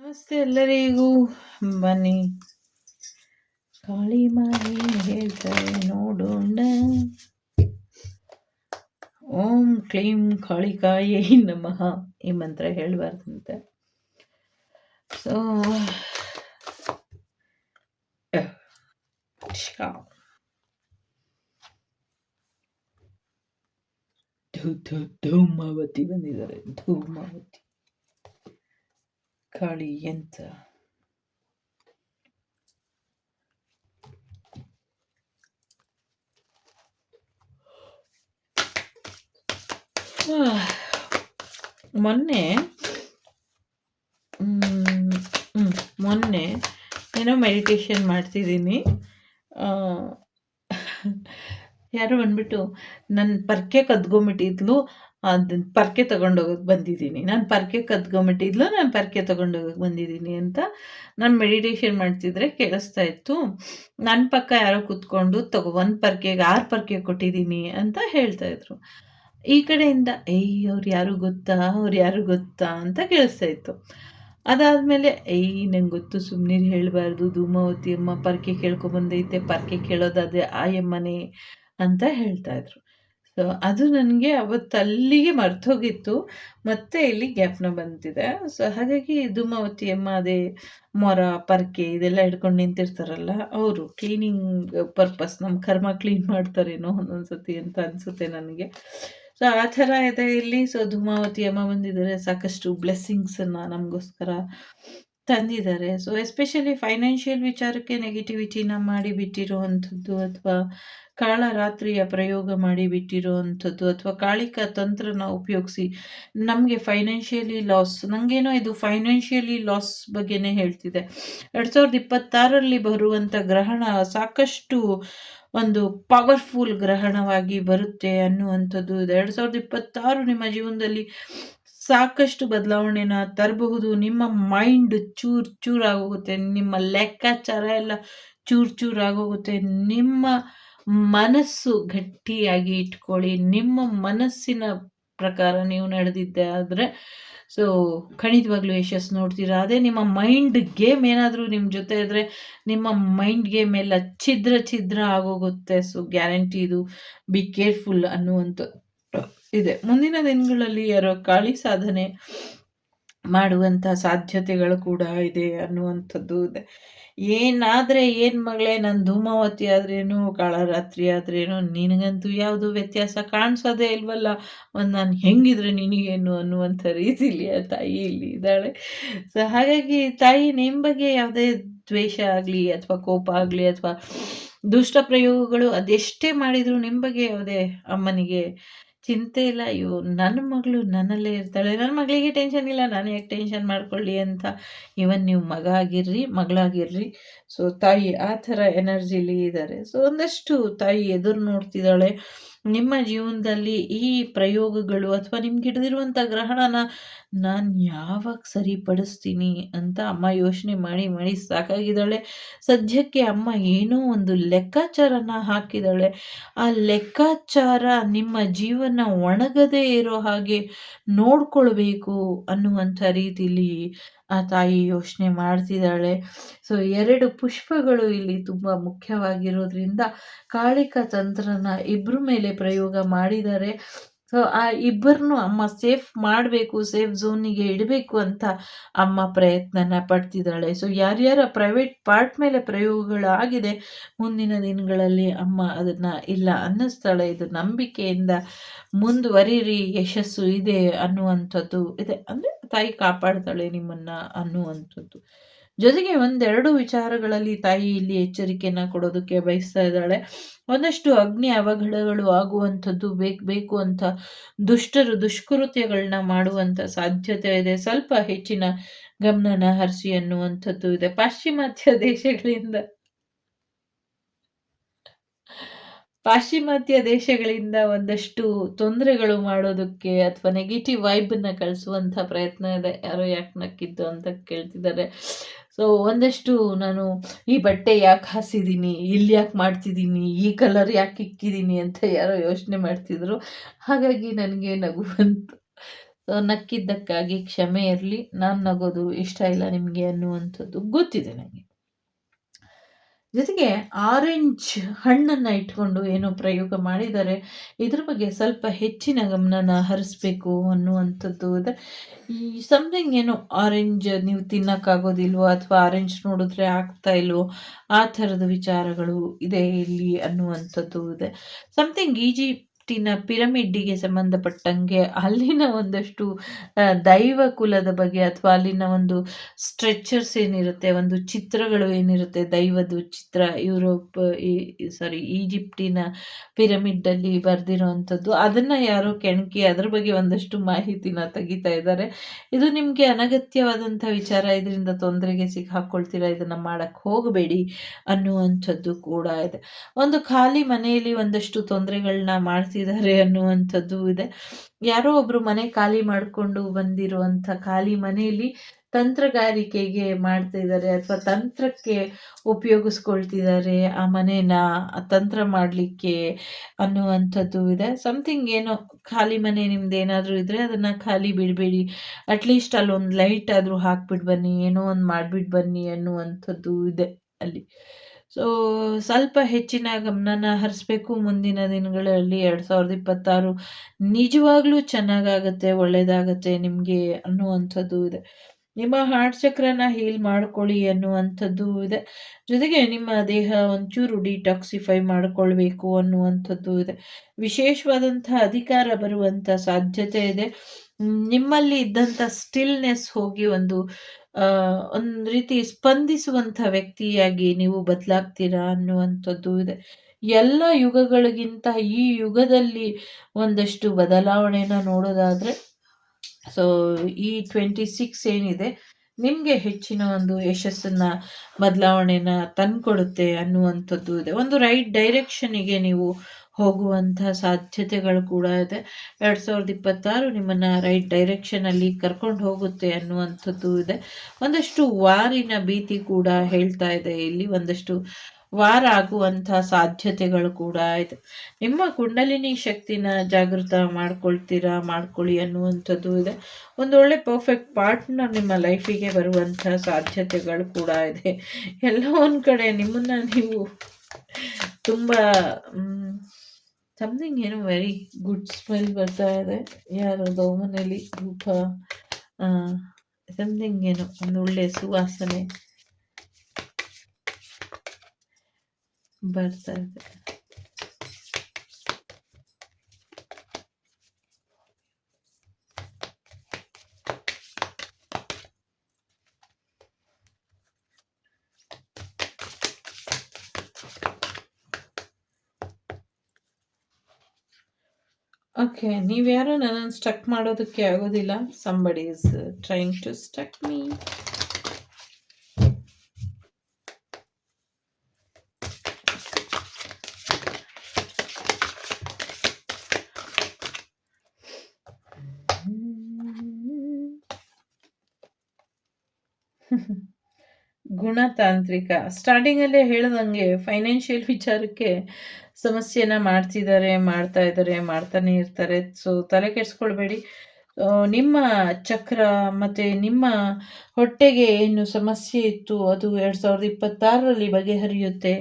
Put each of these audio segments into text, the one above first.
ನಮಸ್ತೆ ಎಲ್ಲರಿಗೂ. ಬನ್ನಿ. ಕಾಳಿ ಮಾರಿ ಹೇಳ್ತಾರೆ, ನೋಡೋಣ. ಓಂ ಕ್ಲೀಂ ಕಾಳಿಕಾಯೇ ನಮಃ ಈ ಮಂತ್ರ ಹೇಳಬಾರ್ದಂತೆ. ಸೊ ಧೂಮಾವತಿ ಬಂದಿದ್ದಾರೆ. ಧೂಮಾವತಿ. ಕಾಳಿ ಎಂತ ಮೊನ್ನೆ ಮೊನ್ನೆ ಏನೋ ಮೆಡಿಟೇಷನ್ ಮಾಡ್ತಿದ್ದೀನಿ. ಯಾರೋ ಬಂದ್ಬಿಟ್ಟು ನನ್ನ ಪರ್ಕೆ ಕದ್ಕೊಂಬಿಟ್ಟಿದ್ಲು ಅದನ್ನ ಪರ್ಕೆ ತೊಗೊಂಡೋಗಕ್ಕೆ ಬಂದಿದ್ದೀನಿ. ನಾನು ಪರ್ಕೆ ಕದ್ಕೊಂಬಿಟ್ಟಿದ್ಲು ನಾನು ಪರ್ಕೆ ತೊಗೊಂಡೋಗಕ್ಕೆ ಬಂದಿದ್ದೀನಿ ಅಂತ ನಾನು ಮೆಡಿಟೇಷನ್ ಮಾಡ್ತಿದ್ರೆ ಕೇಳಿಸ್ತಾ ಇತ್ತು. ನನ್ನ ಪಕ್ಕ ಯಾರೋ ಕೂತ್ಕೊಂಡು, ತಗೋ ಒಂದು ಪರ್ಕೆಗೆ ಆರು ಪರ್ಕೆ ಕೊಟ್ಟಿದ್ದೀನಿ ಅಂತ ಹೇಳ್ತಾ ಇದ್ರು. ಈ ಕಡೆಯಿಂದ ಏಯ್ ಅವ್ರು ಯಾರು ಗೊತ್ತಾ? ಅವ್ರು ಯಾರು ಗೊತ್ತಾ? ಅಂತ ಕೇಳಿಸ್ತಾ ಇತ್ತು. ಅದಾದಮೇಲೆ, ಏಯ್, ನಂಗೆ ಗೊತ್ತು ಸುಮ್ಮನೆ ಹೇಳಬಾರ್ದು. ಧೂಮಾವತಿ ಅಮ್ಮ ಪರ್ಕೆ ಕೇಳ್ಕೊಬಂದೈತೆ ಪರ್ಕೆ ಕೇಳೋದಾದ್ರೆ ಆಯಮ್ಮನೇ ಅಂತ ಹೇಳ್ತಾ ಇದ್ರು. ಸೊ ಅದು ನನಗೆ ಅವತ್ತು ಅಲ್ಲಿಗೆ ಮರ್ತೋಗಿತ್ತು. ಮತ್ತೆ ಇಲ್ಲಿ ಜ್ಞಾಪನ ಬಂದಿದೆ. ಸೊ ಹಾಗಾಗಿ ಧೂಮಾವತಿ ಅಮ್ಮ, ಅದೇ ಮೊರ, ಪರ್ಕೆ ಇದೆಲ್ಲ ಹಿಡ್ಕೊಂಡು ನಿಂತಿರ್ತಾರಲ್ಲ, ಅವರು ಕ್ಲೀನಿಂಗ್ ಪರ್ಪಸ್ ನಮ್ಮ ಕರ್ಮ ಕ್ಲೀನ್ ಮಾಡ್ತಾರೇನೋ ಒಂದೊಂದ್ಸತಿ ಅಂತ ಅನಿಸುತ್ತೆ ನನಗೆ. ಸೊ ಆ ಥರ ಇದೆ ಇಲ್ಲಿ. ಸೊ ಧೂಮಾವತಿ ಅಮ್ಮ ಬಂದಿದ್ದಾರೆ. ಸಾಕಷ್ಟು ಬ್ಲೆಸ್ಸಿಂಗ್ಸನ್ನು ನಮಗೋಸ್ಕರ ತಂದಿದ್ದಾರೆ. ಸೊ ಎಸ್ಪೆಷಲಿ ಫೈನಾನ್ಷಿಯಲ್ ವಿಚಾರಕ್ಕೆ ನೆಗೆಟಿವಿಟಿನ ಮಾಡಿ ಬಿಟ್ಟಿರುವಂಥದ್ದು ಅಥವಾ ಕಾಳರಾತ್ರಿಯ ಪ್ರಯೋಗ ಮಾಡಿ ಬಿಟ್ಟಿರುವಂಥದ್ದು ಅಥವಾ ಕಾಳಿಕ ತಂತ್ರನ ಉಪಯೋಗಿಸಿ ನಮಗೆ ಫೈನಾನ್ಷಿಯಲಿ ಲಾಸ್ ನನಗೇನೋ ಇದು ಫೈನಾನ್ಷಿಯಲಿ ಲಾಸ್ ಬಗ್ಗೆನೇ ಹೇಳ್ತಿದೆ. ಎರಡು ಸಾವಿರದ ಇಪ್ಪತ್ತಾರರಲ್ಲಿ ಬರುವಂಥ ಗ್ರಹಣ ಸಾಕಷ್ಟು ಒಂದು ಪವರ್ಫುಲ್ ಗ್ರಹಣವಾಗಿ ಬರುತ್ತೆ ಅನ್ನುವಂಥದ್ದು. ಇದೆ ಎರಡು ಸಾವಿರದ ಇಪ್ಪತ್ತಾರು ನಿಮ್ಮ ಜೀವನದಲ್ಲಿ ಸಾಕಷ್ಟು ಬದಲಾವಣೆನ ತರಬಹುದು. ನಿಮ್ಮ ಮೈಂಡ್ ಚೂರ್ ಚೂರ್ ಆಗೋಗುತ್ತೆ ನಿಮ್ಮ ಲೆಕ್ಕಾಚಾರ ಎಲ್ಲ ಚೂರ್ ಚೂರ್ ಆಗೋಗುತ್ತೆ ನಿಮ್ಮ ಮನಸ್ಸು ಗಟ್ಟಿಯಾಗಿ ಇಟ್ಕೊಳ್ಳಿ. ನಿಮ್ಮ ಮನಸ್ಸಿನ ಪ್ರಕಾರ ನೀವು ನಡೆದಿದ್ದೆ ಆದರೆ ಸೊ ಖಂಡಿತವಾಗ್ಲೂ ಯಶಸ್ಸು ನೋಡ್ತೀರಾ? ಅದೇ ನಿಮ್ಮ ಮೈಂಡ್ ಗೇಮ್ ಏನಾದರೂ ನಿಮ್ಮ ಜೊತೆ ಇದ್ದರೆ ನಿಮ್ಮ ಮೈಂಡ್ ಗೇಮ್ ಎಲ್ಲ ಛಿದ್ರ ಛಿದ್ರ ಆಗೋಗುತ್ತೆ. ಸೊ ಗ್ಯಾರಂಟಿ ಇದು ಬಿ ಕೇರ್ಫುಲ್ ಅನ್ನುವಂಥ ಇದೆ. ಮುಂದಿನ ದಿನಗಳಲ್ಲಿ ಯಾರೋ ಕಾಳಿ ಸಾಧನೆ ಮಾಡುವಂಥ ಸಾಧ್ಯತೆಗಳು ಕೂಡ ಇದೆ ಅನ್ನುವಂಥದ್ದು ಇದೆ. ಏನಾದರೆ ಏನು ಮಗಳೇ ನನ್ನ ಧೂಮಾವತಿ ಆದ್ರೇನು, ಕಾಳರಾತ್ರಿ ಆದ್ರೇನು, ನಿನಗಂತೂ ಯಾವುದು ವ್ಯತ್ಯಾಸ ಕಾಣಿಸೋದೇ ಇಲ್ವಲ್ಲ? ಒಂದು ನಾನು ಹೆಂಗಿದ್ರೆ ನಿನಗೇನು ಅನ್ನುವಂಥ ರೀತಿಲಿ ಆ ತಾಯಿ ಇಲ್ಲಿ ಇದ್ದಾಳೆ. ಸೊ ಹಾಗಾಗಿ ತಾಯಿ ನಿಮ್ಮ ಬಗ್ಗೆ ಯಾವುದೇ ದ್ವೇಷ ಆಗಲಿ ಅಥವಾ ಕೋಪ ಆಗಲಿ ಅಥವಾ ದುಷ್ಟ ಪ್ರಯೋಗಗಳು ಅದೆಷ್ಟೇ ಮಾಡಿದರೂ ನಿಮ್ಮ ಬಗ್ಗೆ ಯಾವುದೇ ಅಮ್ಮನಿಗೆ ಚಿಂತೆ ಇಲ್ಲ, ಅಯ್ಯೋ, ನನ್ನ ಮಗಳು ನನ್ನಲ್ಲೇ ಇರ್ತಾಳೆ. ನನ್ನ ಮಗಳಿಗೆ ಟೆನ್ಷನ್ ಇಲ್ಲ, ನಾನು ಯಾಕೆ ಟೆನ್ಷನ್ ಮಾಡ್ಕೊಳ್ಳಿ ಅಂತ. ಇವನ್ ನೀವು ಮಗ ಆಗಿರ್ರಿ, ಮಗಳಾಗಿರ್ರಿ ಸೊ ತಾಯಿ ಆ ಥರ ಎನರ್ಜಿಲಿ ಇದ್ದಾರೆ. ಸೊ ಒಂದಷ್ಟು ತಾಯಿ ಎದುರು ನೋಡ್ತಿದ್ದಾಳೆ. ನಿಮ್ಮ ಜೀವನದಲ್ಲಿ ಈ ಪ್ರಯೋಗಗಳು ಅಥವಾ ನಿಮ್ಗೆ ಹಿಡಿದಿರುವಂಥ ಗ್ರಹಣನ ನಾನು ಯಾವಾಗ ಸರಿಪಡಿಸ್ತೀನಿ ಅಂತ ಅಮ್ಮ ಯೋಚನೆ ಮಾಡಿ ಮಾಡಿ ಸಾಕಾಗಿದ್ದಾಳೆ. ಸದ್ಯಕ್ಕೆ ಅಮ್ಮ ಏನೋ ಒಂದು ಲೆಕ್ಕಾಚಾರನ ಹಾಕಿದ್ದಾಳೆ. ಆ ಲೆಕ್ಕಾಚಾರ ನಿಮ್ಮ ಜೀವನ ಒಣಗದೇ ಇರೋ ಹಾಗೆ ನೋಡ್ಕೊಳ್ಬೇಕು ಅನ್ನುವಂಥ ರೀತಿಲಿ ಆ ತಾಯಿ ಯೋಚನೆ ಮಾಡ್ತಿದ್ದಾಳೆ. ಸೊ ಎರಡು ಪುಷ್ಪಗಳು ಇಲ್ಲಿ ತುಂಬ ಮುಖ್ಯವಾಗಿರೋದ್ರಿಂದ ಕಾಳಿಕ ತಂತ್ರನ ಇಬ್ಬರ ಮೇಲೆ ಪ್ರಯೋಗ ಮಾಡಿದ್ದಾರೆ. ಸೊ ಆ ಇಬ್ಬರನ್ನು ಅಮ್ಮ ಸೇಫ್ ಮಾಡಬೇಕು ಸೇಫ್ ಝೋನಿಗೆ ಇಡಬೇಕು ಅಂತ ಅಮ್ಮ ಪ್ರಯತ್ನನ ಪಡ್ತಿದ್ದಾಳೆ. ಸೊ ಯಾರ್ಯಾರ ಪ್ರೈವೇಟ್ ಪಾರ್ಟ್ ಮೇಲೆ ಪ್ರಯೋಗಗಳಾಗಿದೆ, ಮುಂದಿನ ದಿನಗಳಲ್ಲಿ ಅಮ್ಮ ಅದನ್ನು ಇಲ್ಲ ಅನ್ನಿಸ್ತಾಳೆ. ಇದು ನಂಬಿಕೆಯಿಂದ ಮುಂದುವರಿರಿ, ಯಶಸ್ಸು ಇದೆ ಅನ್ನುವಂಥದ್ದು ಇದೆ. ಅಂದರೆ ತಾಯಿ ಕಾಪಾಡ್ತಾಳೆ ನಿಮ್ಮನ್ನ ಅನ್ನುವಂಥದ್ದು. ಜೊತೆಗೆ ಒಂದೆರಡು ವಿಚಾರಗಳಲ್ಲಿ ತಾಯಿ ಇಲ್ಲಿ ಎಚ್ಚರಿಕೆಯನ್ನು ಕೊಡೋದಕ್ಕೆ ಬಯಸ್ತಾ ಇದ್ದಾಳೆ. ಒಂದಷ್ಟು ಅಗ್ನಿ ಅವಘಡಗಳು ಆಗುವಂಥದ್ದು ಬೇಕು ಬೇಕು ಅಂತ ದುಷ್ಟರು ದುಷ್ಕೃತ್ಯಗಳನ್ನ ಮಾಡುವಂಥ ಸಾಧ್ಯತೆ ಇದೆ. ಸ್ವಲ್ಪ ಹೆಚ್ಚಿನ ಗಮನನ ಹರಿಸಿ ಅನ್ನುವಂಥದ್ದು ಇದೆ. ಪಾಶ್ಚಿಮಾತ್ಯ ದೇಶಗಳಿಂದ ಪಾಶ್ಚಿಮಾತ್ಯ ದೇಶಗಳಿಂದ ಒಂದಷ್ಟು ತೊಂದರೆಗಳು ಮಾಡೋದಕ್ಕೆ ಅಥವಾ ನೆಗೆಟಿವ್ ವೈಬ್ನ ಕಳಿಸುವಂಥ ಪ್ರಯತ್ನ ಇದೆ. ಯಾರೋ ಯಾಕೆ ನಕ್ಕಿದ್ದು ಅಂತ ಕೇಳ್ತಿದ್ದಾರೆ. ಸೊ ಒಂದಷ್ಟು ನಾನು ಈ ಬಟ್ಟೆ ಯಾಕೆ ಹಾಸಿದ್ದೀನಿ ಇಲ್ಲಿ ಯಾಕೆ ಮಾಡ್ತಿದ್ದೀನಿ ಈ ಕಲರ್ ಯಾಕೆ ಇಕ್ಕಿದ್ದೀನಿ ಅಂತ ಯಾರೋ ಯೋಚನೆ ಮಾಡ್ತಿದ್ರು. ಹಾಗಾಗಿ ನನಗೆ ನಗು ಬಂತು. ಸೊ ನಕ್ಕಿದ್ದಕ್ಕಾಗಿ ಕ್ಷಮೆ ಇರಲಿ. ನಾನು ನಗೋದು ಇಷ್ಟ ಇಲ್ಲ ನಿಮಗೆ ಅನ್ನುವಂಥದ್ದು ಗೊತ್ತಿದೆ ನನಗೆ ಜೊತೆಗೆ ಆರೆಂಜ್ ಹಣ್ಣನ್ನು ಇಟ್ಕೊಂಡು ಏನೋ ಪ್ರಯೋಗ ಮಾಡಿದ್ದಾರೆ ಇದ್ರ ಬಗ್ಗೆ ಸ್ವಲ್ಪ ಹೆಚ್ಚಿನ ಗಮನನ ಹರಿಸ್ಬೇಕು ಅನ್ನುವಂಥದ್ದು ಈ ಸಮಥಿಂಗ್ ಏನೋ ಆರೆಂಜ್ ನೀವು ತಿನ್ನೋಕ್ಕಾಗೋದಿಲ್ವೋ ಅಥವಾ ಆರೆಂಜ್ ನೋಡಿದ್ರೆ ಆಗ್ತಾ ಇಲ್ವೋ ಆ ಥರದ ವಿಚಾರಗಳು ಇದೆ ಇಲ್ಲಿ ಅನ್ನುವಂಥದ್ದು ಇದೆ. ಸಮಥಿಂಗ್ ಈಜಿ ಟಿನ ಪಿರಮಿಡ್ಡಿಗೆ ಸಂಬಂಧಪಟ್ಟಂಗೆ ಅಲ್ಲಿನ ಒಂದಷ್ಟು ದೈವ ಕುಲದ ಬಗ್ಗೆ ಅಥವಾ ಅಲ್ಲಿನ ಒಂದು ಸ್ಟ್ರೆಚರ್ಸ್ ಏನಿರುತ್ತೆ, ಒಂದು ಚಿತ್ರಗಳು ಏನಿರುತ್ತೆ, ದೈವದ ಚಿತ್ರ, ಯುರೋಪ್ ಸಾರಿ ಈಜಿಪ್ಟಿನ ಪಿರಮಿಡ್ಡಲ್ಲಿ ಬರೆದಿರೋವಂಥದ್ದು, ಅದನ್ನು ಯಾರೋ ಕೆಣಕಿ ಅದ್ರ ಬಗ್ಗೆ ಒಂದಷ್ಟು ಮಾಹಿತಿನ ತೆಗಿತಾ ಇದ್ದಾರೆ. ಇದು ನಿಮಗೆ ಅನಗತ್ಯವಾದಂಥ ವಿಚಾರ, ಇದರಿಂದ ತೊಂದರೆಗೆ ಸಿಕ್ಕಾಕೊಳ್ತೀರಾ, ಇದನ್ನು ಮಾಡೋಕ್ಕೆ ಹೋಗಬೇಡಿ ಅನ್ನುವಂಥದ್ದು ಕೂಡ ಇದೆ. ಒಂದು ಖಾಲಿ ಮನೆಯಲ್ಲಿ ಒಂದಷ್ಟು ತೊಂದರೆಗಳನ್ನ ಮಾಡ್ತೀವಿ ಮಾಡ್ತಿದ್ದಾರೆ ಅನ್ನುವಂಥದ್ದು ಇದೆ. ಯಾರೋ ಒಬ್ರು ಮನೆ ಖಾಲಿ ಮಾಡಿಕೊಂಡು ಬಂದಿರುವಂಥ ಖಾಲಿ ಮನೆಯಲ್ಲಿ ತಂತ್ರಗಾರಿಕೆಗೆ ಮಾಡ್ತಾ ಇದ್ದಾರೆ ಅಥವಾ ತಂತ್ರಕ್ಕೆ ಉಪಯೋಗಿಸ್ಕೊಳ್ತಿದ್ದಾರೆ ಆ ಮನೇನ ತಂತ್ರ ಮಾಡಲಿಕ್ಕೆ ಅನ್ನುವಂಥದ್ದು ಇದೆ. ಸಮಥಿಂಗ್ ಏನೋ ಖಾಲಿ ಮನೆ ನಿಮ್ದು ಏನಾದರೂ ಇದ್ದರೆ ಅದನ್ನು ಖಾಲಿ ಬಿಡಬೇಡಿ. ಅಟ್ಲೀಸ್ಟ್ ಅಲ್ಲೊಂದು ಲೈಟ್ ಆದರೂ ಹಾಕ್ಬಿಟ್ಟು ಬನ್ನಿ, ಏನೋ ಒಂದು ಮಾಡಿಬಿಟ್ಟು ಬನ್ನಿ ಅನ್ನುವಂಥದ್ದು ಇದೆ ಅಲ್ಲಿ. ಸೊ ಸ್ವಲ್ಪ ಹೆಚ್ಚಿನ ಗಮನನ ಹರಿಸ್ಬೇಕು ಮುಂದಿನ ದಿನಗಳಲ್ಲಿ ಎರಡು ಸಾವಿರದ ಇಪ್ಪತ್ತಾರು. ನಿಜವಾಗ್ಲೂ ಚೆನ್ನಾಗಾಗತ್ತೆ ಒಳ್ಳೆಯದಾಗತ್ತೆ ನಿಮಗೆ ಅನ್ನುವಂಥದ್ದು ಇದೆ. ನಿಮ್ಮ ಹಾರ್ಟ್ ಚಕ್ರನ ಹೀಲ್ ಮಾಡ್ಕೊಳ್ಳಿ ಅನ್ನುವಂಥದ್ದು ಇದೆ. ಜೊತೆಗೆ ನಿಮ್ಮ ದೇಹ ಒಂಚೂರು ಡಿಟಾಕ್ಸಿಫೈ ಮಾಡಿಕೊಳ್ಬೇಕು ಅನ್ನುವಂಥದ್ದು ಇದೆ. ವಿಶೇಷವಾದಂಥ ಅಧಿಕಾರ ಬರುವಂಥ ಸಾಧ್ಯತೆ ಇದೆ. ನಿಮ್ಮಲ್ಲಿ ಇದ್ದಂಥ ಸ್ಟಿಲ್ನೆಸ್ ಹೋಗಿ ಒಂದು ಒಂದು ರೀತಿ ಸ್ಪಂದಿಸುವಂಥ ವ್ಯಕ್ತಿಯಾಗಿ ನೀವು ಬದಲಾಗ್ತೀರಾ ಅನ್ನುವಂಥದ್ದು ಇದೆ. ಎಲ್ಲ ಯುಗಗಳಿಗಿಂತ ಈ ಯುಗದಲ್ಲಿ ಒಂದಷ್ಟು ಬದಲಾವಣೆನ ನೋಡೋದಾದರೆ ಸೊ ಈ ಟ್ವೆಂಟಿ ಸಿಕ್ಸ್ ಏನಿದೆ, ನಿಮಗೆ ಹೆಚ್ಚಿನ ಒಂದು ಯಶಸ್ಸನ್ನು, ಬದಲಾವಣೆನ ತಂದುಕೊಡುತ್ತೆ ಅನ್ನುವಂಥದ್ದು ಇದೆ. ಒಂದು ರೈಟ್ ಡೈರೆಕ್ಷನಿಗೆ ನೀವು ಹೋಗುವಂಥ ಸಾಧ್ಯತೆಗಳು ಕೂಡ ಇದೆ. ಎರಡು ಸಾವಿರದ ಇಪ್ಪತ್ತಾರು ನಿಮ್ಮನ್ನು ರೈಟ್ ಡೈರೆಕ್ಷನಲ್ಲಿ ಕರ್ಕೊಂಡು ಹೋಗುತ್ತೆ ಅನ್ನುವಂಥದ್ದು ಇದೆ. ಒಂದಷ್ಟು ವಾರಿನ ಭೀತಿ ಕೂಡ ಹೇಳ್ತಾ ಇದೆ. ಇಲ್ಲಿ ಒಂದಷ್ಟು ವಾರ ಆಗುವಂಥ ಸಾಧ್ಯತೆಗಳು ಕೂಡ ಇದೆ. ನಿಮ್ಮ ಕುಂಡಲಿನಿ ಶಕ್ತಿನ ಜಾಗೃತ ಮಾಡ್ಕೊಳ್ತೀರಾ, ಮಾಡ್ಕೊಳ್ಳಿ ಅನ್ನುವಂಥದ್ದು ಇದೆ. ಒಂದೊಳ್ಳೆ ಪರ್ಫೆಕ್ಟ್ ಪಾರ್ಟ್ನರ್ ನಿಮ್ಮ ಲೈಫಿಗೆ ಬರುವಂಥ ಸಾಧ್ಯತೆಗಳು ಕೂಡ ಇದೆ. ಎಲ್ಲ ಒಂದು ಕಡೆ ನಿಮ್ಮನ್ನ ನೀವು ತುಂಬ ಸಮಥಿಂಗ್ ಏನೋ ವೆರಿ ಗುಡ್ ಸ್ಮೆಲ್ ಬರ್ತಾ ಇದೆ. ಯಾರು ಮನೇಲಿ ಧೂಪ ಸಮಥಿಂಗ್ ಏನೋ ಒಂದು ಒಳ್ಳೆ ಸುವಾಸನೆ ಬರ್ತಾ ಇದೆ. ಓಕೆ ನೀವ್ಯಾರು ನನ್ನನ್ನು ಸ್ಟಕ್ ಮಾಡೋದಕ್ಕೆ ಆಗೋದಿಲ್ಲ. Somebody is trying to stuck me ಗುಣತಾಂತ್ರಿಕ. ಸ್ಟಾರ್ಟಿಂಗಲ್ಲೇ ಹೇಳ್ದಂಗೆ ಫೈನಾನ್ಷಿಯಲ್ ವಿಚಾರಕ್ಕೆ ಸಮಸ್ಯೆನ ಮಾಡ್ತಿದ್ದಾರೆ, ಮಾಡ್ತಾ ಇದ್ದಾರೆ, ಮಾಡ್ತಾನೆ ಇರ್ತಾರೆ. ಸೊ ತಲೆ ಕೆಡಿಸ್ಕೊಳ್ಬೇಡಿ. ನಿಮ್ಮ ಚಕ್ರ ಮತ್ತು ನಿಮ್ಮ ಹೊಟ್ಟೆಗೆ ಏನು ಸಮಸ್ಯೆ ಇತ್ತು ಅದು ಎರಡು ಸಾವಿರದ ಇಪ್ಪತ್ತಾರರಲ್ಲಿ ಬಗೆಹರಿಯುತ್ತೆ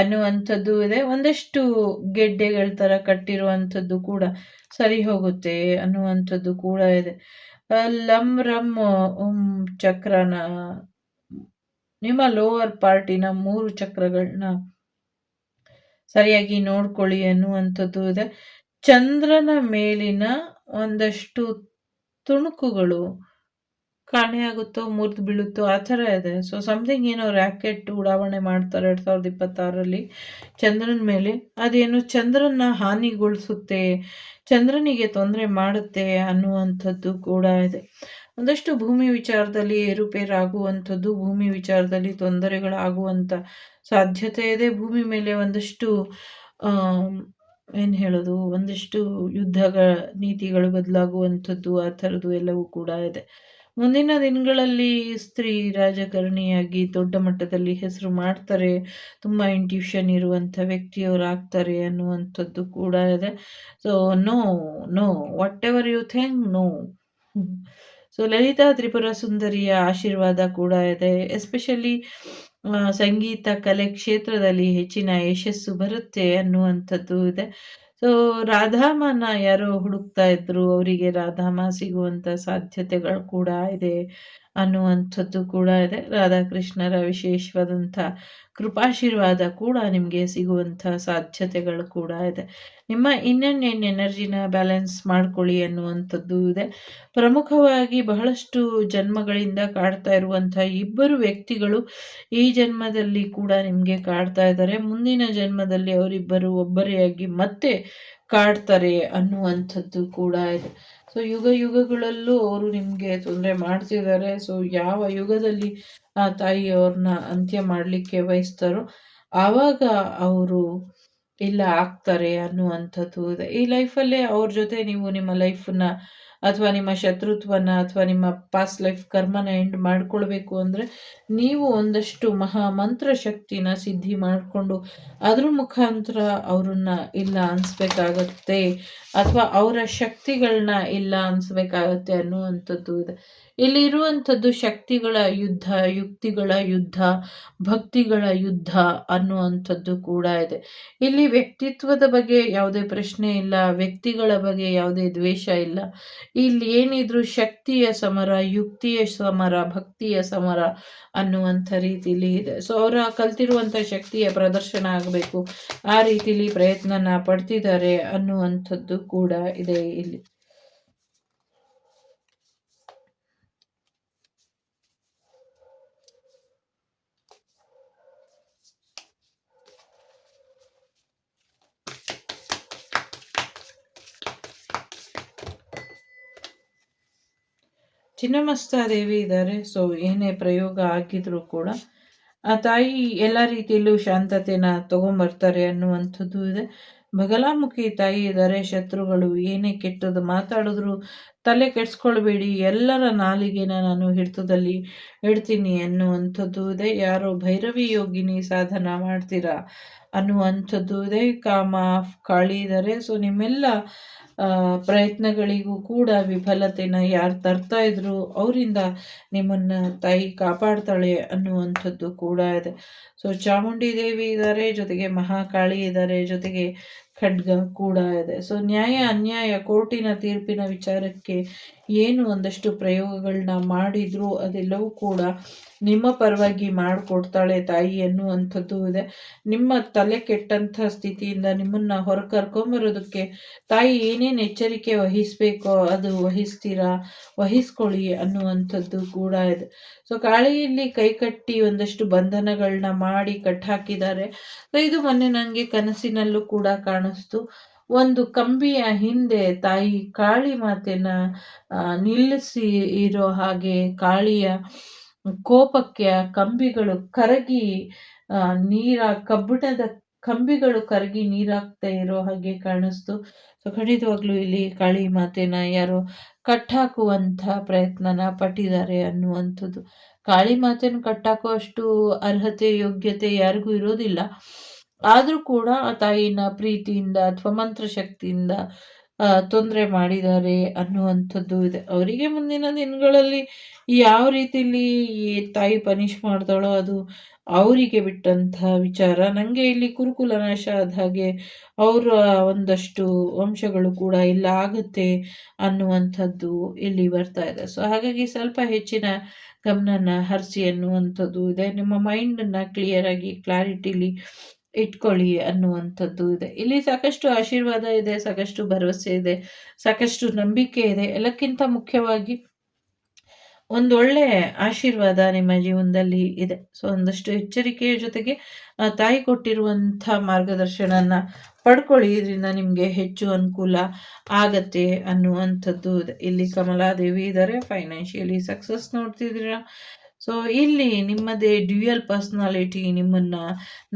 ಅನ್ನುವಂಥದ್ದು ಇದೆ. ಒಂದಷ್ಟು ಗೆಡ್ಡೆಗಳ ಥರ ಕಟ್ಟಿರುವಂಥದ್ದು ಕೂಡ ಸರಿ ಹೋಗುತ್ತೆ ಅನ್ನುವಂಥದ್ದು ಕೂಡ ಇದೆ. ಲಮ್ ರಮ್ ಚಕ್ರನ, ನಿಮ್ಮ ಲೋವರ್ ಪಾರ್ಟಿನ ಮೂರು ಚಕ್ರಗಳನ್ನ ಸರಿಯಾಗಿ ನೋಡ್ಕೊಳ್ಳಿ ಅನ್ನುವಂಥದ್ದು ಇದೆ. ಚಂದ್ರನ ಮೇಲಿನ ಒಂದಷ್ಟು ತುಣುಕುಗಳು ಕಾಣೆಯಾಗುತ್ತೋ, ಮುರಿದು ಬೀಳುತ್ತೋ, ಆ ಥರ ಇದೆ. ಸೊ ಸಮಥಿಂಗ್ ಏನೋ ರ್ಯಾಕೆಟ್ ಉಡಾವಣೆ ಮಾಡ್ತಾರೆ ಎರಡು ಸಾವಿರದ ಇಪ್ಪತ್ತಾರರಲ್ಲಿ ಚಂದ್ರನ ಮೇಲೆ. ಅದೇನು ಚಂದ್ರನ ಹಾನಿಗೊಳಿಸುತ್ತೆ, ಚಂದ್ರನಿಗೆ ತೊಂದರೆ ಮಾಡುತ್ತೆ ಅನ್ನುವಂಥದ್ದು ಕೂಡ ಇದೆ. ಒಂದಷ್ಟು ಭೂಮಿ ವಿಚಾರದಲ್ಲಿ ಏರುಪೇರಾಗುವಂಥದ್ದು, ಭೂಮಿ ವಿಚಾರದಲ್ಲಿ ತೊಂದರೆಗಳಾಗುವಂಥ ಸಾಧ್ಯತೆ ಇದೆ. ಭೂಮಿ ಮೇಲೆ ಒಂದಷ್ಟು ಏನು ಹೇಳೋದು, ಒಂದಷ್ಟು ಯುದ್ಧಗಳ ನೀತಿಗಳು ಬದಲಾಗುವಂಥದ್ದು ಆ ಥರದ್ದು ಎಲ್ಲವೂ ಕೂಡ ಇದೆ. ಮುಂದಿನ ದಿನಗಳಲ್ಲಿ ಸ್ತ್ರೀ ರಾಜಕಾರಣಿಯಾಗಿ ದೊಡ್ಡ ಮಟ್ಟದಲ್ಲಿ ಹೆಸರು ಮಾಡ್ತಾರೆ, ತುಂಬ ಇಂಟ್ಯೂಷನ್ ಇರುವಂಥ ವ್ಯಕ್ತಿಯವರು ಆಗ್ತಾರೆ ಅನ್ನುವಂಥದ್ದು ಕೂಡ ಇದೆ. So no no whatever you think no so Lalita Tripura ಸುಂದರಿಯ ಆಶೀರ್ವಾದ ಕೂಡ ಇದೆ. ಎಸ್ಪೆಷಲಿ ಸಂಗೀತ ಕಲೆ ಕ್ಷೇತ್ರದಲ್ಲಿ ಹೆಚ್ಚಿನ ಯಶಸ್ಸು ಬರುತ್ತೆ ಅನ್ನುವಂಥದ್ದು ಇದೆ. ಸೊ ರಾಧಾಮನ ಯಾರೋ ಹುಡುಕ್ತಾ ಇದ್ರು, ಅವರಿಗೆ ರಾಧಾಮ ಸಿಗುವಂಥ ಸಾಧ್ಯತೆಗಳು ಕೂಡ ಇದೆ ಅನ್ನುವಂಥದ್ದು ಕೂಡ ಇದೆ. ರಾಧಾಕೃಷ್ಣರ ವಿಶೇಷವಾದಂಥ ಕೃಪಾಶೀರ್ವಾದ ಕೂಡ ನಿಮಗೆ ಸಿಗುವಂಥ ಸಾಧ್ಯತೆಗಳು ಕೂಡ ಇದೆ. ನಿಮ್ಮ ಇನ್ನೇನೇನು ಎನರ್ಜಿನ ಬ್ಯಾಲೆನ್ಸ್ ಮಾಡ್ಕೊಳ್ಳಿ ಅನ್ನುವಂಥದ್ದು ಇದೆ. ಪ್ರಮುಖವಾಗಿ ಬಹಳಷ್ಟು ಜನ್ಮಗಳಿಂದ ಕಾಡ್ತಾ ಇರುವಂಥ ಇಬ್ಬರು ವ್ಯಕ್ತಿಗಳು ಈ ಜನ್ಮದಲ್ಲಿ ಕೂಡ ನಿಮಗೆ ಕಾಡ್ತಾ ಇದ್ದಾರೆ. ಮುಂದಿನ ಜನ್ಮದಲ್ಲಿ ಅವರಿಬ್ಬರು ಒಬ್ಬರೇ ಮತ್ತೆ ಕಾಡ್ತಾರೆ ಅನ್ನುವಂಥದ್ದು ಕೂಡ ಇದೆ. ಸೊ ಯುಗ ಯುಗಗಳಲ್ಲೂ ಅವರು ನಿಮಗೆ ತೊಂದರೆ ಮಾಡ್ತಿದ್ದಾರೆ. ಸೊ ಯಾವ ಯುಗದಲ್ಲಿ ಆ ತಾಯಿ ಅವ್ರನ್ನ ಅಂತ್ಯ ಮಾಡಲಿಕ್ಕೆ ಬಯಸ್ತಾರೋ ಆವಾಗ ಅವರು ಇಲ್ಲ ಆಗ್ತಾರೆ ಅನ್ನುವಂಥದ್ದು ಇದೆ. ಈ ಲೈಫಲ್ಲೇ ಅವ್ರ ಜೊತೆ ನೀವು ನಿಮ್ಮ ಲೈಫನ್ನ ಅಥವಾ ನಿಮ್ಮ ಶತ್ರುತ್ವನ ಅಥವಾ ನಿಮ್ಮ ಪಾಸ್ಟ್ ಲೈಫ್ ಕರ್ಮನ ಎಂಡ್ ಮಾಡ್ಕೊಳ್ಬೇಕು ಅಂದರೆ ನೀವು ಒಂದಷ್ಟು ಮಹಾ ಮಂತ್ರ ಶಕ್ತಿನ ಸಿದ್ಧಿ ಮಾಡಿಕೊಂಡು ಅದ್ರ ಮುಖಾಂತರ ಅವ್ರನ್ನ ಇಲ್ಲ ಅನ್ಸ್ಬೇಕಾಗತ್ತೆ. ಅಥವಾ ಅವರ ಶಕ್ತಿಗಳನ್ನ ಇಲ್ಲ ಅನ್ಸ್ಬೇಕಾಗತ್ತೆ ಅನ್ನುವಂಥದ್ದು ಇದೆ. ಇಲ್ಲಿ ಇರುವಂಥದ್ದು ಶಕ್ತಿಗಳ ಯುದ್ಧ, ಯುಕ್ತಿಗಳ ಯುದ್ಧ, ಭಕ್ತಿಗಳ ಯುದ್ಧ ಅನ್ನುವಂಥದ್ದು ಕೂಡ ಇದೆ. ಇಲ್ಲಿ ವ್ಯಕ್ತಿತ್ವದ ಬಗ್ಗೆ ಯಾವುದೇ ಪ್ರಶ್ನೆ ಇಲ್ಲ, ವ್ಯಕ್ತಿಗಳ ಬಗ್ಗೆ ಯಾವುದೇ ದ್ವೇಷ ಇಲ್ಲ. ಇಲ್ಲಿ ಏನಿದ್ರು ಶಕ್ತಿಯ ಸಮರ, ಯುಕ್ತಿಯ ಸಮರ, ಭಕ್ತಿಯ ಸಮರ ಅನ್ನುವಂಥ ರೀತಿಲಿ ಇದೆ. ಸೊ ಅವರ ಕಲ್ತಿರುವಂಥ ಶಕ್ತಿಯ ಪ್ರದರ್ಶನ ಆಗಬೇಕು. ಆ ರೀತಿಲಿ ಪ್ರಯತ್ನನ ಪಡ್ತಿದ್ದಾರೆ ಅನ್ನುವಂಥದ್ದು ಕೂಡ ಇದೆ ಇಲ್ಲಿ. ದೇವಿ ಇದ್ದಾರೆ ಸೊ ಏನೇ ಪ್ರಯೋಗ ಆಗಿದ್ರು ಕೂಡ ಆ ತಾಯಿ ಎಲ್ಲ ರೀತಿಯಲ್ಲೂ ಶಾಂತತೆನ ತಗೊಂಬರ್ತಾರೆ ಅನ್ನುವಂಥದ್ದು ಇದೆ. ಬಗಲಾಮುಖಿ ತಾಯಿ ಇದ್ದಾರೆ ಶತ್ರುಗಳು ಏನೇ ಕೆಟ್ಟದ್ದು ಮಾತಾಡಿದ್ರು ತಲೆ ಕೆಡಿಸ್ಕೊಳ್ಬೇಡಿ, ಎಲ್ಲರ ನಾಲಿಗೆನ ನಾನು ಹಿಡಿತದಲ್ಲಿ ಇಡ್ತೀನಿ ಅನ್ನುವಂಥದ್ದು ಇದೆ ಯಾರೋ ಭೈರವಿ ಯೋಗಿನಿ ಸಾಧನ ಮಾಡ್ತೀರಾ ಅನ್ನುವಂಥದ್ದು ಇದೆ ಕಾಮ ಕಾಳಿ ಇದ್ದಾರೆ ಸೊ ನಿಮ್ಮೆಲ್ಲ ಪ್ರಯತ್ನಗಳಿಗೂ ಕೂಡ ವಿಫಲತೆನ ಯಾರು ತರ್ತಾ ಇದ್ರು ಅವರಿಂದ ನಿಮ್ಮನ್ನು ತಾಯಿ ಕಾಪಾಡ್ತಾಳೆ ಅನ್ನುವಂಥದ್ದು ಕೂಡ ಇದೆ. ಸೊ ಚಾಮುಂಡಿ ದೇವಿ ಇದ್ದಾರೆ ಜೊತೆಗೆ ಮಹಾಕಾಳಿ ಇದ್ದಾರೆ ಜೊತೆಗೆ ಖಡ್ಗ ಕೂಡ ಇದೆ. ಸೊ ನ್ಯಾಯ, ಅನ್ಯಾಯ, ಕೋರ್ಟಿನ ತೀರ್ಪಿನ ವಿಚಾರಕ್ಕೆ ಏನು ಒಂದಷ್ಟು ಪ್ರಯೋಗಗಳನ್ನ ಮಾಡಿದ್ರು ಅದೆಲ್ಲವೂ ಕೂಡ ನಿಮ್ಮ ಪರವಾಗಿ ಮಾಡಿಕೊಡ್ತಾಳೆ ತಾಯಿ ಅನ್ನುವಂಥದ್ದು ಇದೆ. ನಿಮ್ಮ ತಲೆ ಕೆಟ್ಟಂಥ ಸ್ಥಿತಿಯಿಂದ ನಿಮ್ಮನ್ನ ಹೊರ ಕರ್ಕೊಂಬರೋದಕ್ಕೆ ತಾಯಿ ಏನೇನು ಎಚ್ಚರಿಕೆ ವಹಿಸಬೇಕೋ ಅದು ವಹಿಸ್ತೀರಾ, ವಹಿಸ್ಕೊಳ್ಳಿ ಅನ್ನುವಂಥದ್ದು ಕೂಡ ಇದೆ. ಸೊ ಕಾಳಿಯಲ್ಲಿ ಕೈ ಕಟ್ಟಿ ಒಂದಷ್ಟು ಬಂಧನಗಳನ್ನ ಮಾಡಿ ಕಟ್ಟಾಕಿದ್ದಾರೆ ಸೊ ಇದು ಮೊನ್ನೆ ನನಗೆ ಕನಸಿನಲ್ಲೂ ಕೂಡ ಕಾಣಿಸ್ತು. ಒಂದು ಕಂಬಿಯ ಹಿಂದೆ ತಾಯಿ ಕಾಳಿ ಮಾತೆನ ನಿಲ್ಲಿಸಿ ಇರೋ ಹಾಗೆ ಕಾಳಿಯ ಕೋಪಕ್ಕೆ ಕಂಬಿಗಳು ಕರಗಿ ನೀರ, ಕಬ್ಬಿಣದ ಕಂಬಿಗಳು ಕರಗಿ ನೀರಾಗ್ತಾ ಇರೋ ಹಾಗೆ ಕಾಣಿಸ್ತು. ಸೊ ಖಂಡಿತವಾಗ್ಲೂ ಇಲ್ಲಿ ಕಾಳಿ ಮಾತೆನ ಯಾರೋ ಕಟ್ಟಾಕುವಂಥ ಪ್ರಯತ್ನನ ಪಟ್ಟಿದ್ದಾರೆ ಅನ್ನುವಂಥದ್ದು. ಕಾಳಿ ಮಾತೆನ ಕಟ್ಟಾಕುವಷ್ಟು ಅರ್ಹತೆ, ಯೋಗ್ಯತೆ ಯಾರಿಗೂ ಇರೋದಿಲ್ಲ. ಆದರೂ ಕೂಡ ಆ ತಾಯಿನ ಪ್ರೀತಿಯಿಂದ ಅಥವಾ ಮಂತ್ರಶಕ್ತಿಯಿಂದ ತೊಂದರೆ ಮಾಡಿದ್ದಾರೆ ಅನ್ನುವಂಥದ್ದು ಇದೆ. ಅವರಿಗೆ ಮುಂದಿನ ದಿನಗಳಲ್ಲಿ ಯಾವ ರೀತಿಲಿ ಈ ತಾಯಿ ಪನಿಷ್ ಮಾಡ್ತಾಳೋ ಅದು ಅವರಿಗೆ ಬಿಟ್ಟಂತಹ ವಿಚಾರ. ನನಗೆ ಇಲ್ಲಿ ಕುರುಕುಲ ನಾಶ ಆದ ಹಾಗೆ ಅವರ ಒಂದಷ್ಟು ವಂಶಗಳು ಕೂಡ ಇಲ್ಲ ಆಗುತ್ತೆ ಅನ್ನುವಂಥದ್ದು ಇಲ್ಲಿ ಬರ್ತಾ ಇದೆ. ಸೊ ಹಾಗಾಗಿ ಸ್ವಲ್ಪ ಹೆಚ್ಚಿನ ಗಮನನ ಹರಿಸಿ ಅನ್ನುವಂಥದ್ದು ಇದೆ. ನಿಮ್ಮ ಮೈಂಡನ್ನು ಕ್ಲಿಯರಾಗಿ ಕ್ಲಾರಿಟಿಲಿ ಇಟ್ಕೊಳ್ಳಿ ಅನ್ನುವಂಥದ್ದು ಇದೆ. ಇಲ್ಲಿ ಸಾಕಷ್ಟು ಆಶೀರ್ವಾದ ಇದೆ, ಸಾಕಷ್ಟು ಭರವಸೆ ಇದೆ, ಸಾಕಷ್ಟು ನಂಬಿಕೆ ಇದೆ. ಎಲ್ಲಕ್ಕಿಂತ ಮುಖ್ಯವಾಗಿ ಒಂದೊಳ್ಳೆ ಆಶೀರ್ವಾದ ನಿಮ್ಮ ಜೀವನದಲ್ಲಿ ಇದೆ. ಸೊ ಒಂದಷ್ಟು ಎಚ್ಚರಿಕೆಯ ಜೊತೆಗೆ ತಾಯಿ ಕೊಟ್ಟಿರುವಂಥ ಮಾರ್ಗದರ್ಶನನ ಪಡ್ಕೊಳ್ಳಿ. ಇದರಿಂದ ನಿಮಗೆ ಹೆಚ್ಚು ಅನುಕೂಲ ಆಗತ್ತೆ ಅನ್ನುವಂಥದ್ದು ಇದೆ. ಇಲ್ಲಿ ಕಮಲಾದೇವಿ ಇದ್ದಾರೆ. ಫೈನಾನ್ಷಿಯಲಿ ಸಕ್ಸಸ್ ನೋಡ್ತಿದ್ದೀರಾ? ಸೊ ಇಲ್ಲಿ ನಿಮ್ಮದೇ ಡ್ಯೂಯಲ್ ಪರ್ಸ್ನಾಲಿಟಿ ನಿಮ್ಮನ್ನು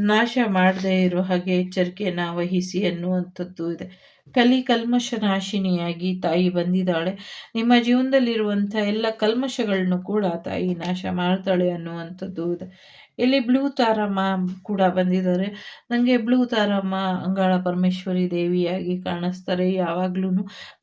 ನಾಶ ಮಾಡದೇ ಇರೋ ಹಾಗೆ ಎಚ್ಚರಿಕೆಯನ್ನು ವಹಿಸಿ ಅನ್ನುವಂಥದ್ದು ಇದೆ. ಕಲಿ ಕಲ್ಮಶ ನಾಶಿನಿಯಾಗಿ ತಾಯಿ ಬಂದಿದ್ದಾಳೆ. ನಿಮ್ಮ ಜೀವನದಲ್ಲಿರುವಂಥ ಎಲ್ಲ ಕಲ್ಮಶಗಳನ್ನು ಕೂಡ ತಾಯಿ ನಾಶ ಮಾಡ್ತಾಳೆ ಅನ್ನುವಂಥದ್ದು ಇದೆ. ಇಲ್ಲಿ ಬ್ಲೂ ತಾರಮ್ಮ ಕೂಡ ಬಂದಿದ್ದಾರೆ. ನನಗೆ ಬ್ಲೂ ತಾರಮ್ಮ ಅಂಗಾಳ ಪರಮೇಶ್ವರಿ ದೇವಿಯಾಗಿ ಕಾಣಿಸ್ತಾರೆ ಯಾವಾಗ್ಲೂ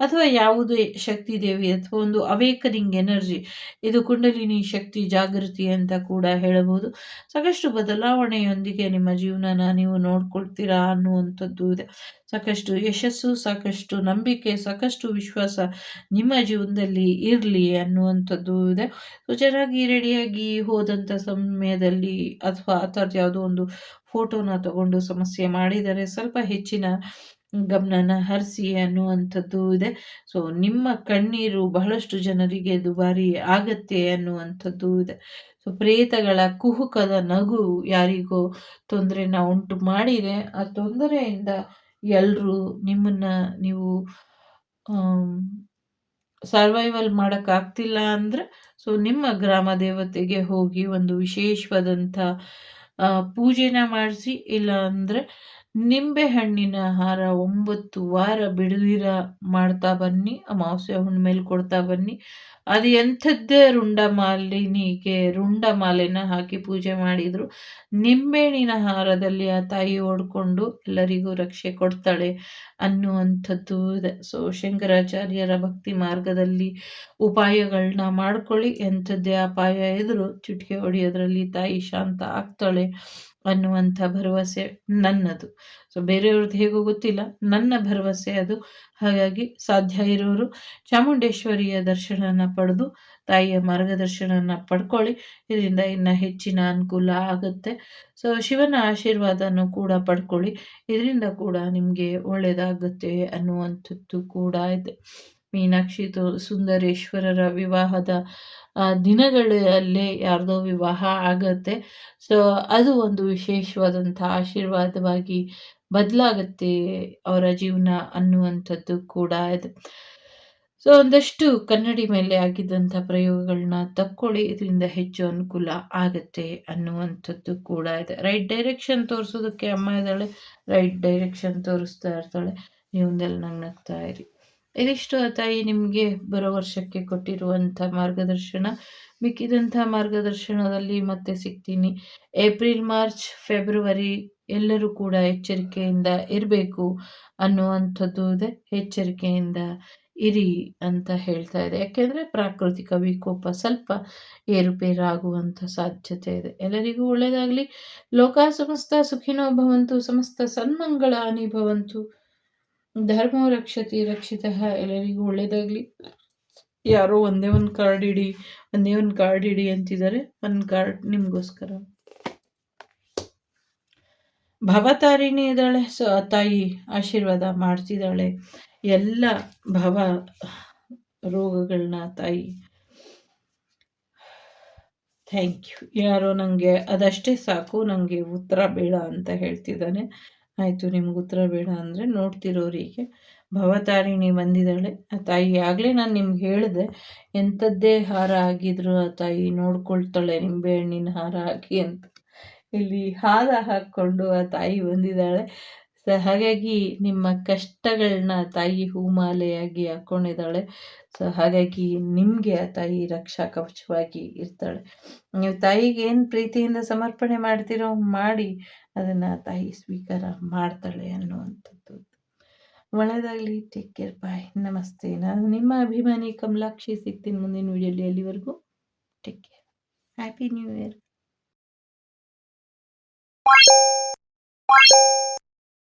ಅಥವಾ ಯಾವುದೇ ಶಕ್ತಿ ದೇವಿ ಅಥವಾ ಒಂದು ಅವೇಕನಿಂಗ್ ಎನರ್ಜಿ. ಇದು ಕುಂಡಲಿನಿ ಶಕ್ತಿ ಜಾಗೃತಿ ಅಂತ ಕೂಡ ಹೇಳಬಹುದು. ಸಾಕಷ್ಟು ಬದಲಾವಣೆಯೊಂದಿಗೆ ನಿಮ್ಮ ಜೀವನನ ನೀವು ನೋಡ್ಕೊಳ್ತೀರಾ ಅನ್ನುವಂಥದ್ದು ಇದೆ. ಸಾಕಷ್ಟು ಯಶಸ್ಸು, ಸಾಕಷ್ಟು ನಂಬಿಕೆ, ಸಾಕಷ್ಟು ವಿಶ್ವಾಸ ನಿಮ್ಮ ಜೀವನದಲ್ಲಿ ಇರಲಿ ಅನ್ನುವಂಥದ್ದು ಇದೆ. ಸೊ ಚೆನ್ನಾಗಿ ರೆಡಿಯಾಗಿ ಹೋದಂಥ ಸಮಯದಲ್ಲಿ ಅಥವಾ ಆ ಥರದ್ದು ಯಾವುದೋ ಒಂದು ಫೋಟೋನ ತಗೊಂಡು ಸಮಸ್ಯೆ ಮಾಡಿದರೆ ಸ್ವಲ್ಪ ಹೆಚ್ಚಿನ ಗಮನನ ಹರಿಸಿ ಅನ್ನುವಂಥದ್ದು ಇದೆ. ಸೊ ನಿಮ್ಮ ಕಣ್ಣೀರು ಬಹಳಷ್ಟು ಜನರಿಗೆ ದುಬಾರಿ ಆಗತ್ತೆ ಅನ್ನುವಂಥದ್ದು ಇದೆ. ಸೊ ಪ್ರೇತಗಳ ಕುಹುಕದ ನಗು ಯಾರಿಗೋ ತೊಂದರೆನ ಉಂಟು ಮಾಡಿದೆ ಆ ತೊಂದರೆಯಿಂದ ಎಲ್ಲರೂ ನಿಮ್ಮನ್ನ ನೀವು ಸರ್ವೈವಲ್ ಮಾಡೋಕ್ಕಾಗ್ತಿಲ್ಲ ಅಂದರೆ ಸೊ ನಿಮ್ಮ ಗ್ರಾಮ ದೇವತೆಗೆ ಹೋಗಿ ಒಂದು ವಿಶೇಷವಾದಂಥ ಪೂಜೆನ ಮಾಡಿಸಿ ಇಲ್ಲ ಅಂದರೆ ನಿಂಬೆ ಹಣ್ಣಿನ ಹಾರ ಒಂಬತ್ತು ವಾರ ಬಿಡದಿರ ಮಾಡ್ತಾ ಬನ್ನಿ, ಅಮಾವಾಸ್ಯ ಹುಣ್ಣಿಮೆಲಿ ಕೊಡ್ತಾ ಬನ್ನಿ. ಅದು ಎಂಥದ್ದೇ ರುಂಡಮಾಲಿನಿಗೆ ರುಂಡಮಾಲೆನ ಹಾಕಿ ಪೂಜೆ ಮಾಡಿದ್ರು. ನಿಂಬೆಹಣ್ಣಿನ ಹಾರದಲ್ಲಿ ಆ ತಾಯಿ ಓಡ್ಕೊಂಡು ಎಲ್ಲರಿಗೂ ರಕ್ಷೆ ಕೊಡ್ತಾಳೆ ಅನ್ನುವಂಥದ್ದು ಇದೆ. ಸೊ ಶಂಕರಾಚಾರ್ಯರ ಭಕ್ತಿ ಮಾರ್ಗದಲ್ಲಿ ಉಪಾಯಗಳನ್ನ ಮಾಡ್ಕೊಳ್ಳಿ. ಎಂಥದ್ದೇ ಅಪಾಯ ಎದುರು ಚುಟಿಕೆ ಹೊಡೆಯೋದ್ರಲ್ಲಿ ತಾಯಿ ಶಾಂತ ಆಗ್ತಾಳೆ. ಅನ್ನುವಂಥ ಭರವಸೆ ನನ್ನದು. ಸೊ ಬೇರೆಯವ್ರದ್ದು ಹೇಗೂ ಗೊತ್ತಿಲ್ಲ. ನನ್ನ ಭರವಸೆ ಅದು. ಹಾಗಾಗಿ ಸಾಧ್ಯ ಇರೋರು ಚಾಮುಂಡೇಶ್ವರಿಯ ದರ್ಶನನ ಪಡೆದು, ತಾಯಿಯ ಮಾರ್ಗದರ್ಶನನ ಪಡ್ಕೊಳ್ಳಿ. ಇದರಿಂದ ಇನ್ನು ಹೆಚ್ಚಿನ ಅನುಕೂಲ ಆಗುತ್ತೆ. ಸೊ ಶಿವನ ಆಶೀರ್ವಾದನೂ ಕೂಡ ಪಡ್ಕೊಳ್ಳಿ. ಇದರಿಂದ ಕೂಡ ನಿಮಗೆ ಒಳ್ಳೆಯದಾಗುತ್ತೆ ಅನ್ನುವಂಥದ್ದು ಕೂಡ ಇದೆ. ಮೀನಾಕ್ಷಿ ತೋ ಸುಂದರೇಶ್ವರರ ವಿವಾಹದ ದಿನಗಳಲ್ಲೇ ಯಾರ್ದೋ ವಿವಾಹ ಆಗತ್ತೆ. ಸೊ ಅದು ಒಂದು ವಿಶೇಷವಾದಂಥ ಆಶೀರ್ವಾದವಾಗಿ ಬದಲಾಗುತ್ತೆ ಅವರ ಜೀವನ ಅನ್ನುವಂಥದ್ದು ಕೂಡ ಇದೆ. ಸೊ ಒಂದಷ್ಟು ಕನ್ನಡಿ ಮೇಲೆ ಆಗಿದ್ದಂಥ ಪ್ರಯೋಗಗಳನ್ನ ತಕ್ಕೊಳ್ಳಿ, ಇದರಿಂದ ಹೆಚ್ಚು ಅನುಕೂಲ ಆಗುತ್ತೆ ಅನ್ನುವಂಥದ್ದು ಕೂಡ ಇದೆ. ರೈಟ್ ಡೈರೆಕ್ಷನ್ ತೋರಿಸೋದಕ್ಕೆ ಅಮ್ಮ ಇದ್ದಾಳೆ ರೈಟ್ ಡೈರೆಕ್ಷನ್ ತೋರಿಸ್ತಾ ಇರ್ತಾಳೆ. ನೀವು ನಂಗೆ ನಗ್ತಾ ಇರಿ. ಇದಿಷ್ಟು ತಾಯಿ ನಿಮಗೆ ಬರೋ ವರ್ಷಕ್ಕೆ ಕೊಟ್ಟಿರುವಂಥ ಮಾರ್ಗದರ್ಶನ. ಮಿಕ್ಕಿದಂಥ ಮಾರ್ಗದರ್ಶನದಲ್ಲಿ ಮತ್ತೆ ಸಿಗ್ತೀನಿ. ಏಪ್ರಿಲ್, ಮಾರ್ಚ್, ಫೆಬ್ರವರಿ ಎಲ್ಲರೂ ಕೂಡ ಎಚ್ಚರಿಕೆಯಿಂದ ಇರಬೇಕು ಅನ್ನುವಂಥದ್ದು ಇದೆ. ಎಚ್ಚರಿಕೆಯಿಂದ ಇರಿ ಅಂತ ಹೇಳ್ತಾ ಇದೆ. ಯಾಕೆಂದರೆ ಪ್ರಾಕೃತಿಕ ವಿಕೋಪ ಸ್ವಲ್ಪ ಏರುಪೇರಾಗುವಂಥ ಸಾಧ್ಯತೆ ಇದೆ. ಎಲ್ಲರಿಗೂ ಒಳ್ಳೆಯದಾಗಲಿ ಲೋಕ ಸಮಸ್ತ ಸುಖಿನೋ ಭವಂತು. ಸಮಸ್ತ ಸನ್ಮಂಗಳ ಅನಿಭವಂತು. ಧರ್ಮ ರಕ್ಷತಿ, ರಕ್ಷಿತ ಎಲ್ಲರಿಗೂ ಒಳ್ಳೇದಾಗಲಿ ಯಾರೋ ಒಂದೇ ಒಂದು ಕಾರ್ಡ್ ಇಡಿ, ಒಂದೇ ಒಂದು ಕಾರ್ಡ್ ಇಡಿ ಅಂತಿದ್ದಾರೆ. ಒಂದು ಕಾರ್ಡ್ ನಿಮಗೋಸ್ಕರ. ಭವತಾರಿಣಿ ಇದ್ದಾಳೆ, ಸೊ ತಾಯಿ ಆಶೀರ್ವಾದ ಮಾಡ್ತಿದ್ದಾಳೆ. ಎಲ್ಲ ಭವ ರೋಗಗಳನ್ನ ತಾಯಿ. ಥ್ಯಾಂಕ್ ಯು ಯಾರೋ ನನಗೆ ಅದಷ್ಟೇ ಸಾಕು ನನಗೆ ಉತ್ತರ ಬೇಡ ಅಂತ ಹೇಳ್ತಿದ್ದಾನೆ. ಆಯಿತು, ನಿಮ್ಗೆ ಉತ್ತರ ಬೇಡ ಅಂದರೆ ನೋಡ್ತಿರೋರಿಗೆ ಭವತಾರಿಣಿ ಬಂದಿದ್ದಾಳೆ. ಆ ತಾಯಿ ಆಗಲೇ ನಾನು ನಿಮ್ಗೆ ಹೇಳಿದೆ, ಎಂಥದ್ದೇ ಹಾರ ಆಗಿದ್ರು ಆ ತಾಯಿ ನೋಡ್ಕೊಳ್ತಾಳೆ ನಿಂಬೆಹಣ್ಣಿನ ಹಾರ ಹಾಕಿ ಅಂತ. ಇಲ್ಲಿ ಹಾರ ಹಾಕ್ಕೊಂಡು ಆ ತಾಯಿ ಬಂದಿದ್ದಾಳೆ. ಸೊ, ಹಾಗಾಗಿ ನಿಮ್ಮ ಕಷ್ಟಗಳನ್ನ ತಾಯಿ ಹೂಮಾಲೆಯಾಗಿ ಹಾಕ್ಕೊಂಡಿದ್ದಾಳೆ ಸೊ, ಹಾಗಾಗಿ ನಿಮಗೆ ಆ ತಾಯಿ ರಕ್ಷಾ ಕವಚವಾಗಿ ಇರ್ತಾಳೆ. ನೀವು ತಾಯಿಗೆ ಏನು ಪ್ರೀತಿಯಿಂದ ಸಮರ್ಪಣೆ ಮಾಡ್ತೀರೋ ಮಾಡಿ ಅದನ್ನು ತಾಯಿ ಸ್ವೀಕಾರ ಮಾಡ್ತಾಳೆ ಅನ್ನುವಂಥದ್ದು. ಒಳ್ಳೆಯದಾಗಲಿ. ಟೇಕ್ ಕೇರ್ ಬಾಯ್ ನಮಸ್ತೆ. ನಾನು ನಿಮ್ಮ ಅಭಿಮಾನಿ ಕಮಲಾಕ್ಷಿ ಸಿಗ್ತೀನಿ ಮುಂದಿನ ವಿಡಿಯೋಲಿ ಅಲ್ಲಿವರೆಗೂ. Take care happy new year